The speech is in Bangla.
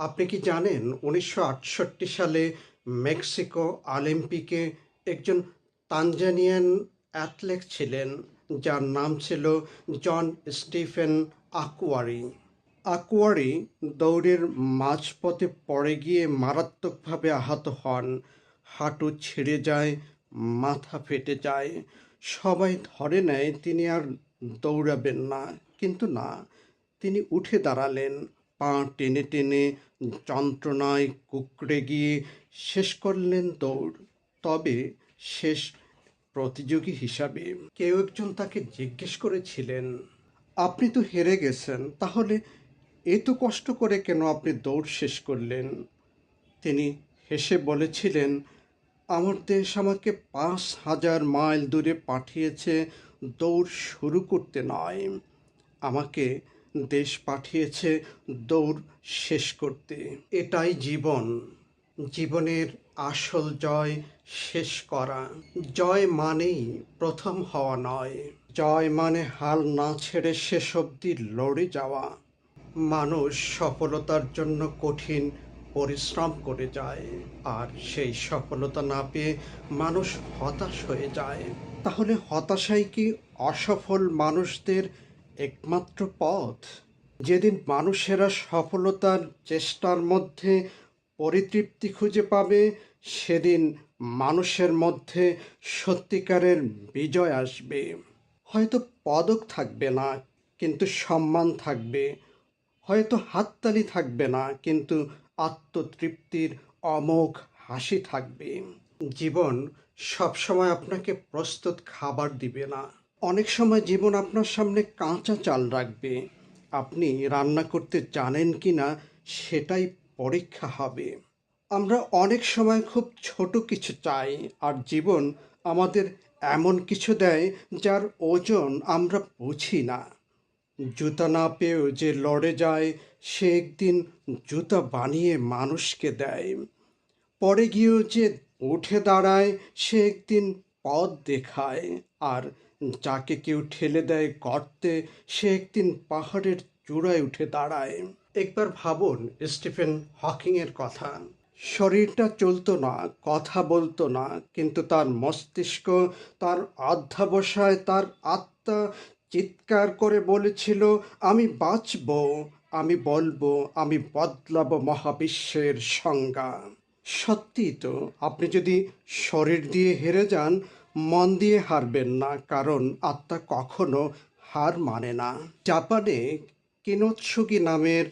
আপনি কি জানেন উনিশশো আটষট্টি সালে মেক্সিকো অলিম্পিকে একজন তানজানিয়ান অ্যাথলেট ছিলেন, যার নাম ছিল জন স্টিফেন আকুয়ারি। আকুয়ারি দৌড়ের মাঝপথে পড়ে গিয়ে মারাত্মকভাবে আহত হন। হাঁটু ছিঁড়ে যায়, মাথা ফেটে যায়। সবাই ধরে নেয় তিনি আর দৌড়াবেন না। কিন্তু না, তিনি উঠে দাঁড়ালেন। পা টেনে টেনে যন্ত্রণায় কুকড়ে গিয়ে শেষ করলেন দৌড়। তবে শেষ প্রতিযোগী হিসাবে কেউ একজন তাকে জিজ্ঞেস করেছিলেন, আপনি তো হেরে গেছেন, তাহলে এত কষ্ট করে কেন আপনি দৌড় শেষ করলেন? তিনি হেসে বলেছিলেন, আমার দেশ আমাকে পাঁচ হাজার মাইল দূরে পাঠিয়েছে, দৌড় শুরু করতে নয়। আমাকে দেশ পাঠিয়েছে দৌড় শেষ করতে। এটাই জীবন। জীবনের আসল জয় শেষ করা। জয় মানেই প্রথম হওয়া নয়। জয় মানে হাল না ছেড়ে শেষ অবধি লড়ে যাওয়া। মানুষ সফলতার জন্য কঠিন পরিশ্রম করে যায়। আর সেই সফলতা না পেয়ে মানুষ হতাশ হয়ে যায়। তাহলে হতাশাই কি অসফল মানুষদের একমাত্র পথ। যেদিন মানুষেরা সফলতার চেষ্টার মধ্যে পরিতৃপ্তি খুঁজে পাবে, সেদিন মানুষের মধ্যে সত্যিকারের বিজয় আসবে। হয়তো পদক থাকবে না, কিন্তু সম্মান থাকবে। হয়তো হাততালি থাকবে না, কিন্তু আত্মতৃপ্তির অমোঘ হাসি থাকবে। জীবন সবসময় আপনাকে প্রস্তুত খাবার দিবে না। অনেক সময় জীবন আপনার সামনে কাঁচা চাল রাখবে। আপনি রান্না করতে জানেন কি না সেটাই পরীক্ষা হবে। আমরা অনেক সময় খুব ছোট কিছু চাই আর জীবন আমাদের এমন কিছু দেয় যার ওজন আমরা বুঝি না। জুতা না পেয়েও যে লড়ে যায়, সে একদিন জুতা বানিয়ে মানুষকে দেয়। পরে গিয়েও যে উঠে দাঁড়ায়, সে একদিন পথ দেখায় আর যাকে কেউ ঠেলে দেয় গর্তে, সে একদিন পাহাড়ের চূড়ায় উঠে দাঁড়ায়। একবার ভাবুন, স্টিফেন হকিংয়ের কথা। শরীরটা চলতো না, কথা বলতো না, কিন্তু তার মস্তিষ্ক, তার অধ্যাবসায়, তার আত্মা চিৎকার করে বলেছিল, আমি বাঁচব, আমি বলব, আমি বদলাব মহাবিশ্বের সংজ্ঞা। সত্যি তো, আপনি যদি শরীর দিয়ে হেরে যান মন দিয়ে হারবেন না কারণ আত্মা কখনো হার মানে না। জাপানে কেনোৎসুগি নামের